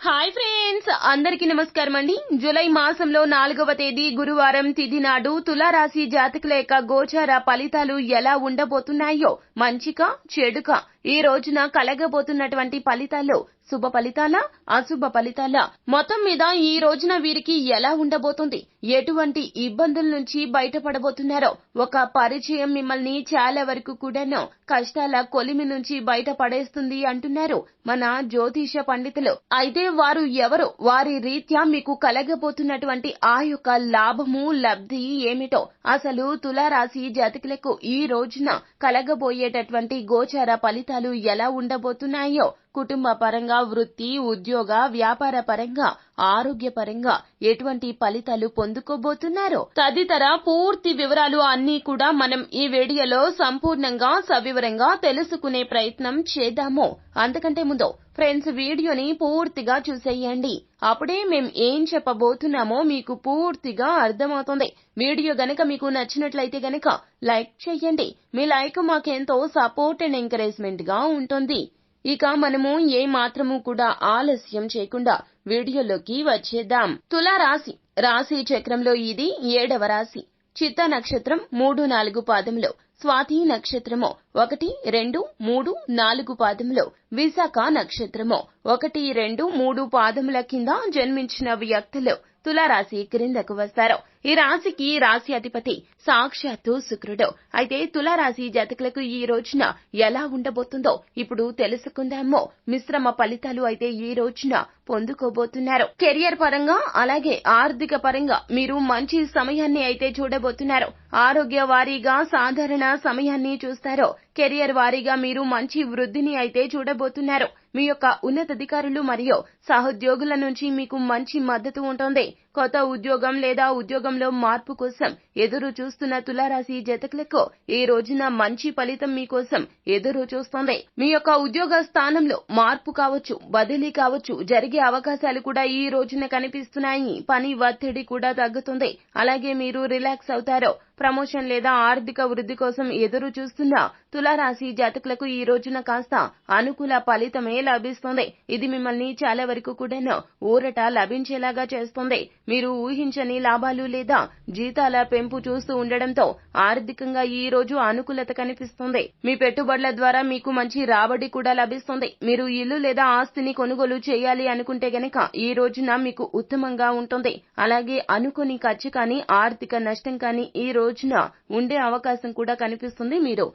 Hi friends అందరికి నమస్కారం అండి. జూలై మాసంలో నాలుగవ తేదీ గురువారం తిథి నాడు తులారాశి జాతకుల యొక్క గోచార ఫలితాలు ఎలా ఉండబోతున్నాయో మంచిక చెడుక ఈ రోజున కలగబోతున్నటువంటి ఫలితాలు శుభ ఫలితాలా అశుభ ఫలితాలా? మొత్తం మీద ఈ రోజున వీరికి ఎలా ఉండబోతుంది? ఎటువంటి ఇబ్బందుల నుంచి బయటపడబోతున్నారో? ఒక పరిచయం మిమ్మల్ని చాలా వరకు కూడాను కష్టాల కొలిమి నుంచి బయట పడేస్తుంది అంటున్నారు మన జ్యోతిష పండితులు. అయితే వారు ఎవరు? వారి రీత్యా మీకు కలగబోతున్నటువంటి ఆ యొక్క లాభము లబ్ధి ఏమిటో? అసలు తులారాశి జాతకులకు ఈ రోజున కలగబోయేటటువంటి గోచార ఫలితాలు ఎలా ఉండబోతున్నాయో కుటుంబ పరంగా వృత్తి ఉద్యోగ వ్యాపార పరంగా ఆరోగ్య పరంగా ఎటువంటి ఫలితాలు పొందుకోబోతున్నారో తదితర పూర్తి వివరాలు అన్నీ కూడా మనం ఈ వీడియోలో సంపూర్ణంగా సవివరంగా తెలుసుకునే ప్రయత్నం చేద్దాము. అంతకంటే ముందు ఫ్రెండ్స్ వీడియోని పూర్తిగా చూసేయండి. అప్పుడే మేం ఏం చెప్పబోతున్నామో మీకు పూర్తిగా అర్థమవుతుంది. వీడియో గనక మీకు నచ్చినట్లయితే గనక లైక్ చేయండి. మీ లైక్ మాకెంతో సపోర్ట్ అండ్ ఎంకరేజ్మెంట్గా ఉంటుంది. ఇక మనము ఏ మాత్రము కూడా ఆలస్యం చేయకుండా వీడియోలోకి వచ్చేద్దాం. తులారాశి. రాశి రాశి చక్రంలో ఇది ఏడవ రాశి. చిత్త నక్షత్రం మూడు నాలుగు పాదంలో స్వాతి నక్షత్రము ఒకటి రెండు మూడు నాలుగు పాదములో విశాఖ నక్షత్రము ఒకటి రెండు మూడు పాదముల కింద జన్మించిన వ్యక్తులు తులారాశి క్రిందకు వస్తారు. ఈ రాశికి రాశి అధిపతి సాక్షాత్తు శుక్రుడు. అయితే తులారాశి జాతకులకు ఈ రోజున ఎలా ఉండబోతుందో ఇప్పుడు తెలుసుకుందాము. మిశ్రమ ఫలితాలు అయితే ఈ రోజున పొందుకోబోతున్నారు. కెరియర్ పరంగా అలాగే ఆర్థిక పరంగా మీరు మంచి సమయాన్ని అయితే చూడబోతున్నారు. ఆరోగ్య వారీగా సాధారణ సమయాన్ని చూస్తారో కెరియర్ వారీగా మీరు మంచి వృద్ధిని అయితే చూడబోతున్నారు. మీ యొక్క ఉన్నతాధికారులు మరియు సహోద్యోగుల నుంచి మీకు మంచి మద్దతు ఉంటుంది. కొత్త ఉద్యోగం లేదా ఉద్యోగంలో మార్పు కోసం ఎదురు చూస్తున్న తులారాశి జతకులకు ఈ రోజున మంచి ఫలితం మీకోసం ఎదురు చూస్తుంది. మీ యొక్క ఉద్యోగ స్థానంలో మార్పు కావచ్చు బదిలీ కావచ్చు జరిగే అవకాశాలు కూడా ఈ రోజున కనిపిస్తున్నాయి. పని ఒత్తిడి కూడా తగ్గుతుంది. అలాగే మీరు రిలాక్స్ అవుతారు. ప్రమోషన్ లేదా ఆర్థిక వృద్ధి కోసం ఎదురు చూస్తున్న తులారాశి జాతకులకు ఈ రోజున కాస్త అనుకూల ఫలితమే లభిస్తుంది. ఇది మిమ్మల్ని చాలా వరకు కూడాను ఊరట లభించేలాగా చేస్తుంది. మీరు ఊహించని లాభాలు లేదా జీతాల పెంపు చూస్తూ ఉండడంతో ఆర్థికంగా ఈ రోజు అనుకూలత కనిపిస్తుంది. మీ పెట్టుబడుల ద్వారా మీకు మంచి రాబడి కూడా లభిస్తుంది. మీరు ఇల్లు లేదా ఆస్తిని కొనుగోలు చేయాలి అనుకుంటే గనక ఈ రోజున మీకు ఉత్తమంగా ఉంటుంది. అలాగే అనుకోని ఖర్చు కానీ ఆర్థిక నష్టం కానీ ఈ రోజున ఉండే అవకాశం కూడా కనిపిస్తుంది. మీరు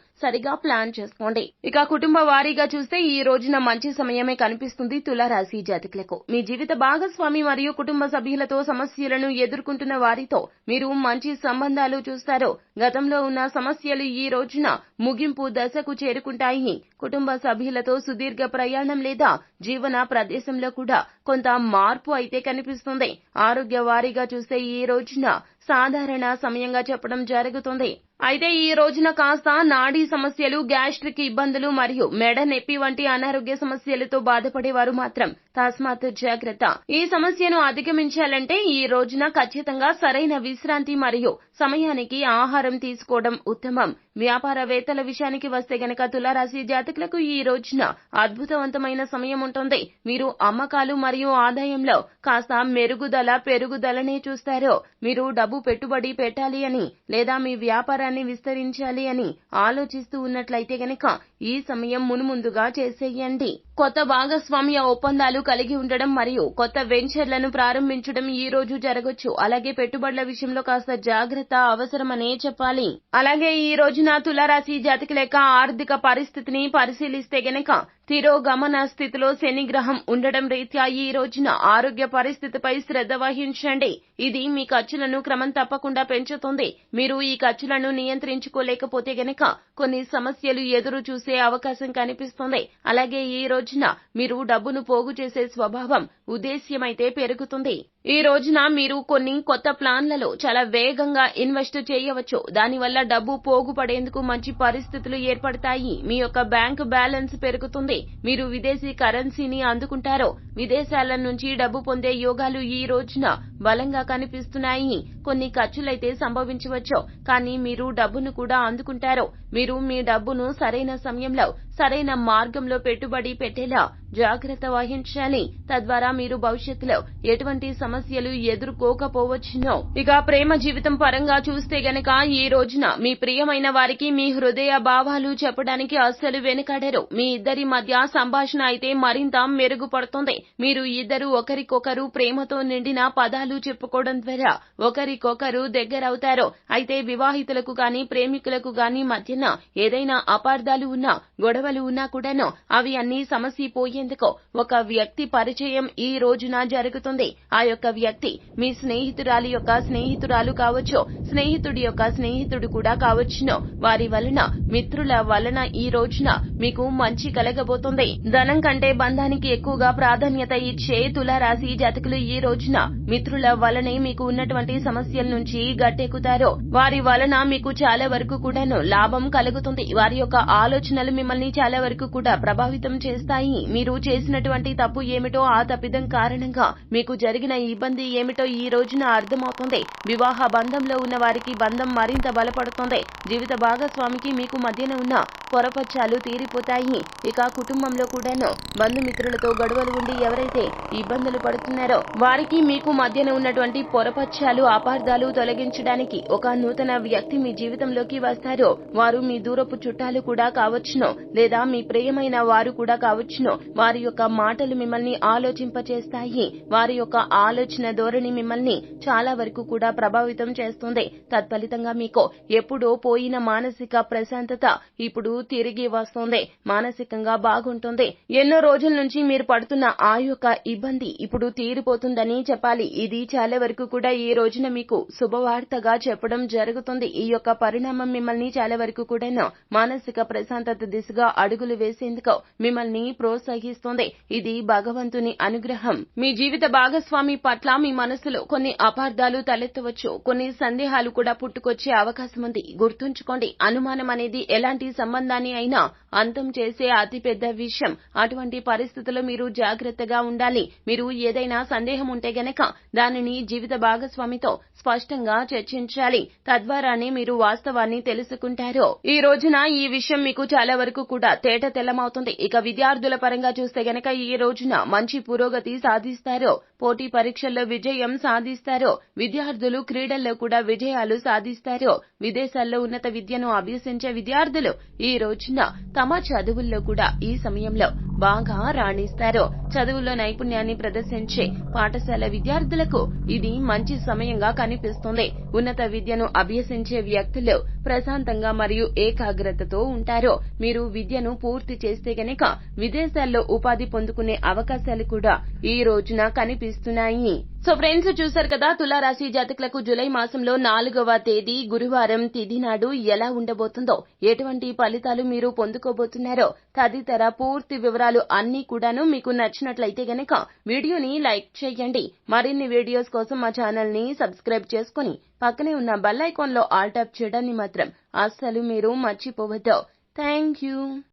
సరిగా ప్లాన్ చేసుకోండి. ఇక కుటుంబ వారీగా చూస్తే ఈ రోజున మంచి సమయమే కనిపిస్తుంది తులారాశి జాతకులకు. మీ జీవిత భాగస్వామి మరియు కుటుంబ సభ్యులతో సమస్యలను ఎదుర్కొంటున్న వారితో మీరు మంచి సంబంధాలు చూస్తారు గతంలో ఉన్న సమస్యలు ఈ రోజున ముగింపు దశకు చేరుకుంటాయి. కుటుంబ సభ్యులతో సుదీర్ఘ ప్రయాణం లేదా జీవన ప్రదేశంలో కూడా కొంత మార్పు అయితే కనిపిస్తుంది. ఆరోగ్య వారీగా చూస్తే ఈ రోజున సాధారణ సమయంగా చెప్పడం జరుగుతుంది. అయితే ఈ రోజున కాస్త నాడీ సమస్యలు గ్యాస్ట్రిక్ ఇబ్బందులు మరియు మెడ నొప్పి వంటి అనారోగ్య సమస్యలతో బాధపడేవారు మాత్రం తస్మాత్ జాగ్రత్త. ఈ సమస్యను అధిగమించాలంటే ఈ రోజున ఖచ్చితంగా సరైన విశ్రాంతి మరియు సమయానికి ఆహారం తీసుకోవడం ఉత్తమం. వ్యాపారవేత్తల విషయానికి వస్తే గనక తులారాశి జాతకులకు ఈ రోజున అద్భుతవంతమైన సమయం ఉంటుంది. మీరు అమ్మకాలు మరియు ఆదాయంలో కాస్త మెరుగుదల పెరుగుదలనే చూస్తారు. మీరు డబ్బు పెట్టుబడి పెట్టాలి అని లేదా మీ వ్యాపారాన్ని విస్తరించాలి అని ఆలోచిస్తూ ఉన్నట్లయితే గనక ఈ సమయం మునుముందుగా చేసేయండి. కొత్త భాగస్వామ్య ఒప్పందాలు కలిగి ఉండడం మరియు కొత్త వెంచర్లను ప్రారంభించడం ఈ రోజు జరగొచ్చు. అలాగే పెట్టుబడుల విషయంలో కాస్త జాగ్రత్త అవసరమనే చెప్పాలి. అలాగే ఈ రోజున తులారాశి జాతకుల యొక్క ఆర్థిక పరిస్థితిని పరిశీలిస్తే గనక తిరోగమన స్థితిలో శనిగ్రహం ఉండడం రీత్యా ఈ రోజున ఆరోగ్య పరిస్థితిపై శ్రద్ధ వహించండి. ఇది మీ ఖర్చులను క్రమం తప్పకుండా పెంచుతుంది. మీరు ఈ ఖర్చులను నియంత్రించుకోలేకపోతే గనక కొన్ని సమస్యలు ఎదురు చూసే అవకాశం కనిపిస్తుంది. అలాగే ఈ రోజున మీరు డబ్బును పోగు చేసే స్వభావం ఉద్దేశ్యమైతే పెరుగుతుంది. ఈ రోజున మీరు కొన్ని కొత్త ప్లాన్లలో చాలా వేగంగా ఇన్వెస్ట్ చేయవచ్చు. దానివల్ల డబ్బు పోగుపడేందుకు మంచి పరిస్థితులు ఏర్పడతాయి. మీ యొక్క బ్యాంక్ బ్యాలెన్స్ పెరుగుతుంది. మీరు విదేశీ కరెన్సీని అందుకుంటారు. విదేశాల నుంచి డబ్బు పొందే యోగాలు ఈ రోజున బలంగా కనిపిస్తున్నాయి. కొన్ని ఖర్చులైతే సంభవించవచ్చు. కానీ మీరు డబ్బును కూడా అందుకుంటారు. మీరు మీ డబ్బును సరైన సమయంలో సరైన మార్గంలో పెట్టుబడి పెట్టేలా జాగ్రత్త వహించాలి. తద్వారా మీరు భవిష్యత్తులో ఎటువంటి సమస్యలు ఎదుర్కోకపోవచ్చునో. ఇక ప్రేమ జీవితం పరంగా చూస్తే గనక ఈ రోజున మీ ప్రియమైన వారికి మీ హృదయ భావాలు చెప్పడానికి అస్సలు వెనుకడరు. మీ ఇద్దరి మధ్య సంభాషణ అయితే మరింత మెరుగుపడుతుంది. మీరు ఇద్దరు ఒకరికొకరు ప్రేమతో నిండిన పదాలు చెప్పుకోవడం ద్వారా ఒకరికొకరు దగ్గరవుతారు. అయితే వివాహితులకు గాని ప్రేమికులకు గాని మధ్యన ఏదైనా అపార్థాలు ఉన్నా గొడవలు ఉన్నా కూడాను అవి అన్ని సమసిపోయేందుకు ఒక వ్యక్తి పరిచయం ఈ రోజున జరుగుతుంది. ఆ యొక్క వ్యక్తి మీ స్నేహితురాలి యొక్క స్నేహితురాలు కావచ్చు స్నేహితుడి యొక్క స్నేహితుడు కూడా కావచ్చును. వారి వలన మిత్రుల వలన ఈ రోజున మీకు మంచి కలగబోతుంది. ధనం కంటే బంధానికి ఎక్కువగా ప్రాధాన్యత ఇచ్చే తులారాశి జాతకులు ఈ రోజున మిత్రుల వలనే మీకు ఉన్నటువంటి సమస్యల నుంచి గట్టెక్కుతారు. వారి వలన మీకు చాలా వరకు కూడాను లాభం కలుగుతుంది. వారి యొక్క ఆలోచనలు మిమ్మల్ని చాలా వరకు కూడా ప్రభావితం చేస్తాయి. మీరు చేసినటువంటి తప్పు ఏమిటో ఆ తప్పిదం కారణంగా మీకు జరిగిన ఇబ్బంది ఏమిటో ఈ రోజున అర్థమవుతుంది. వివాహ బంధంలో ఉన్న వారికి బంధం మరింత బలపడుతుంది. జీవిత భాగస్వామికి మీకు మధ్యన ఉన్న పొరపచ్చాలు తీరిపోతాయి. ఇక కుటుంబంలో కూడాను బంధుమిత్రులతో గొడవలు ఉండి ఎవరైతే ఇబ్బందులు పడుతున్నారో వారికి మీకు మధ్యన ఉన్నటువంటి పొరపచ్చాలు అపార్థాలు తొలగించడానికి ఒక నూతన వ్యక్తి మీ జీవితంలోకి వస్తారో వారు మీ దూరపు చుట్టాలు కూడా కావచ్చును. లేదా మీ ప్రియమైన వారు కూడా కావచ్చును. వారి యొక్క మాటలు మిమ్మల్ని ఆలోచింపచేస్తాయి. వారి యొక్క ఆలోచన ధోరణి మిమ్మల్ని చాలా వరకు కూడా ప్రభావితం చేస్తుంది. తత్ఫలితంగా మీకు ఎప్పుడో పోయిన మానసిక ప్రశాంతత ఇప్పుడు తిరిగి వస్తుంది. మానసికంగా బాగుంటుంది. ఎన్నో రోజుల నుంచి మీరు పడుతున్న ఆ యొక్క ఇబ్బంది ఇప్పుడు తీరిపోతుందని చెప్పాలి. ఇది చాలా వరకు కూడా ఈ రోజున మీకు శుభవార్తగా చెప్పడం జరుగుతుంది. ఈ యొక్క పరిణామం మిమ్మల్ని చాలా వరకు కూడాను మానసిక ప్రశాంతత దిశగా అడుగులు వేసేందుకు మిమ్మల్ని ప్రోత్సహిస్తుంది. ఇది భగవంతుని అనుగ్రహం. మీ జీవిత భాగస్వామి పట్ల మీ మనసులో కొన్ని అపార్థాలు తలెత్తవచ్చు. కొన్ని సందేహాలు కూడా పుట్టుకొచ్చే అవకాశం ఉంది గుర్తుంచుకోండి అనుమానం అనేది ఎలాంటి సంబంధాన్ని అయినా అంతం చేసే అతిపెద్ద విషయం. అటువంటి పరిస్థితుల్లో మీరు జాగ్రత్తగా ఉండాలి. మీరు ఏదైనా సందేహం ఉంటే గనక దానిని జీవిత భాగస్వామితో స్పష్టంగా చర్చించాలి. తద్వారానే మీరు వాస్తవాన్ని తెలుసుకుంటారు. ఈ రోజున ఈ విషయం మీకు చాలా వరకు కూడా తేట తెల్లమవుతుంది. ఇక విద్యార్థుల పరంగా చూస్తే గనక ఈ రోజున మంచి పురోగతి సాధిస్తారో పోటీ పరీక్షల్లో విజయం సాధిస్తారో విద్యార్థులు క్రీడల్లో కూడా విజయాలు సాధిస్తారో విదేశాల్లో ఉన్నత విద్యను అభ్యసించే విద్యార్థులు ఈ రోజున తమ చదువుల్లో కూడా ఈ సమయంలో బాగా రాణిస్తారు. చదువుల్లో నైపుణ్యాన్ని ప్రదర్శించే పాఠశాల విద్యార్థులకు ఇది మంచి సమయంగా కనిపిస్తుంది. ఉన్నత విద్యను అభ్యసించే వ్యక్తులు ప్రశాంతంగా మరియు ఏకాగ్రతతో ఉంటారు. మీరు విద్య విద్యను పూర్తి చేస్తే గనక విదేశాల్లో ఉపాధి పొందుకునే అవకాశాలు కూడా ఈ రోజున కనిపిస్తున్నాయి. సో ఫ్రెండ్స్ చూశారు కదా తులారాశి జాతకులకు జూలై మాసంలో నాలుగవ తేదీ గురువారం తిథి నాడు ఎలా ఉండబోతుందో ఎటువంటి ఫలితాలు మీరు పొందుకోబోతున్నారో తదితర పూర్తి వివరాలు అన్ని కూడాను మీకు నచ్చినట్లయితే గనక వీడియోని లైక్ చేయండి. మరిన్ని వీడియోస్ కోసం మా ఛానల్ని సబ్స్క్రైబ్ చేసుకుని పక్కనే ఉన్న బెల్ ఐకాన్లో ఆల్ చేయడాన్ని మాత్రం అస్సలు మీరు మర్చిపోవద్దు. Thank you.